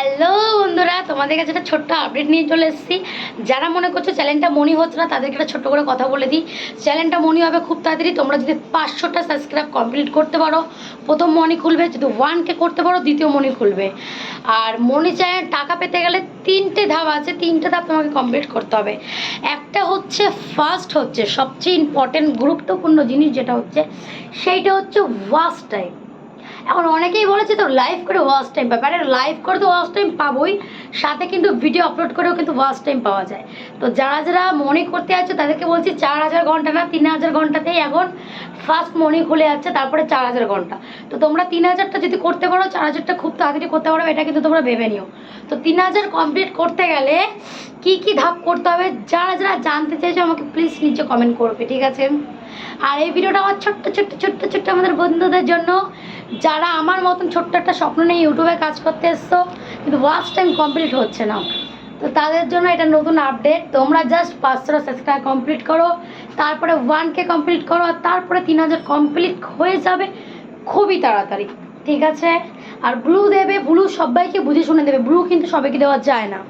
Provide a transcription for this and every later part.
Hello বন্ধুরা, তোমাদের কাছে একটা ছোট্ট আপডেট নিয়ে চলে এসেছি। যারা মনে করছ চ্যানেলটা মনি হচ্ছে না, তাদেরকে একটা ছোট্ট করে কথা বলে দিই। চ্যানেলটা মনি হবে খুব তাড়াতাড়ি, তোমরা যদি পাঁচশোটা সাবস্ক্রাইব কমপ্লিট করতে পারো, প্রথম মনি খুলবে, যদি ওয়ানকে করতে পারো, দ্বিতীয় মনি খুলবে। আর মনি চ্যানেল টাকা পেতে গেলে তিনটে ধাপ আছে, তিনটে ধাপ তোমাকে কমপ্লিট করতে হবে। একটা হচ্ছে ফার্স্ট হচ্ছে, সবচেয়ে ইম্পর্টেন্ট গুরুত্বপূর্ণ জিনিস যেটা হচ্ছে, সেইটা হচ্ছে ওয়াচ টাইম এখন অনেকেই বলেছে তো লাইভ করে ওয়াচ টাইম পাবে। আরে লাইভ করে তো ওয়াচ টাইম পাবোই, সাথে কিন্তু ভিডিও আপলোড করেও কিন্তু ওয়াচ টাইম পাওয়া যায়। তো যারা যারা মনে করতে আছে, তাদেরকে বলছি চার হাজার ঘণ্টা না, তিন হাজার ঘন্টাতেই এখন ফার্স্ট মনি খুলে যাচ্ছে, তারপরে চার হাজার ঘণ্টা। তো তোমরা তিন হাজারটা যদি করতে পারো, চার হাজারটা খুব তাড়াতাড়ি করতে পারো, এটা কিন্তু তোমরা ভেবে নিও। তো তিন হাজার কমপ্লিট করতে গেলে কি কি ধাপ করতে হবে, যারা যারা জানতে চাইছো আমাকে প্লিজ নিচে কমেন্ট করবে, ঠিক আছে? আর এই ভিডিওটা আমার ছোট্ট ছোট্ট ছোট্ট ছোট্ট আমাদের বন্ধুদের জন্য যারা আমার মতন ছোট্ট একটা স্বপ্ন নিয়ে ইউটিউবে কাজ করতে এসছো, কিন্তু ওয়াচ টাইম কমপ্লিট হচ্ছে না। তো তাদের জন্য এটা নতুন আপডেট তোমরা জাস্ট পাঁচশো সাবস্ক্রাইব কমপ্লিট করো, তারপরে ওয়ানকে কমপ্লিট করো, আর তারপরে তিন হাজার কমপ্লিট হয়ে যাবে খুবই তাড়াতাড়ি। ঠিক আছে? আর ব্লু দেবে ব্লু সবাইকে বুঝে শুনে দেবে। ব্লু কিন্তু সবাইকে দেওয়া যায় না।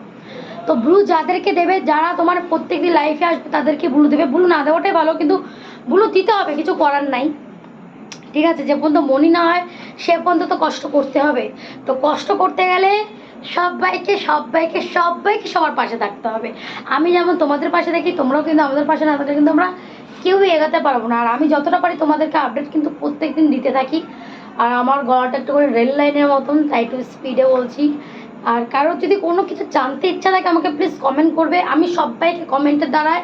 তো ব্লু যাদেরকে দেবে, যারা তোমার প্রত্যেকদিন লাইফে আসবে, তাদেরকে ব্লু দেবে। ব্লু না দেওয়াটাই ভালো, কিন্তু ব্লু দিতে হবে, কিছু করার নাই। ঠিক আছে, যে পর্যন্ত মনি না হয়, সে পর্যন্ত তো কষ্ট করতে হবে। তো কষ্ট করতে গেলে সবাইকে সবাইকে সবাইকে সবার পাশে থাকতে হবে। আমি যেমন তোমাদের পাশে থাকি তোমরাও কিন্তু আমাদের পাশে না থাকলে কিন্তু আমরা কেউই এগোতে পারব না। আর আমি যতটা পারি তোমাদেরকে আপডেট কিন্তু প্রত্যেক দিন দিতে থাকি। আর আমার গলাটা একটু করে রেল লাইনের মতন, তাই একটু স্পিডে বলছি। আর কারোর যদি কোনো কিছু জানতে ইচ্ছা থাকে, আমাকে প্লিজ কমেন্ট করবে। আমি সবাইকে কমেন্টের দ্বারায়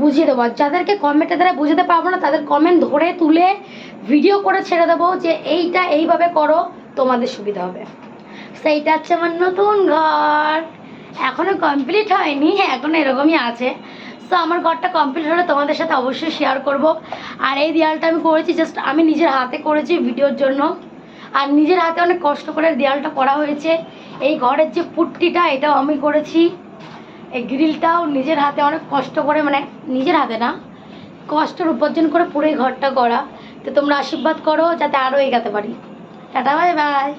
বুঝিয়ে দেবো। যাদেরকে কমেন্টের দ্বারা বুঝাতে পারব না, তাদের কমেন্ট ধরে তুলে ভিডিও করে ছেড়ে দেবো যে এইটা এইভাবে করো, তোমাদের সুবিধা হবে। সেইটা হচ্ছে আমার নতুন ঘর। এখনও কমপ্লিট হয়নি, এখনও এরকমই আছে। সো আমার ঘরটা কমপ্লিট হলে তোমাদের সাথে অবশ্যই শেয়ার করব। আর এই দেয়ালটা আমি করেছি জাস্ট আমি নিজের হাতে করেছি ভিডিওর জন্য। আর নিজের হাতে অনেক কষ্ট করে দেয়ালটা করা হয়েছে। এই ঘরের যে পুট্টিটা, এটাও আমি করেছি। এই গ্রিলটাও নিজের হাতে অনেক কষ্ট করে মানে নিজের হাতে না, কষ্টের উপার্জন করে পুরো ঘরটা করা তো তোমরা আশীর্বাদ করো যাতে আরও এগাতে পারি। Tata, bye bye.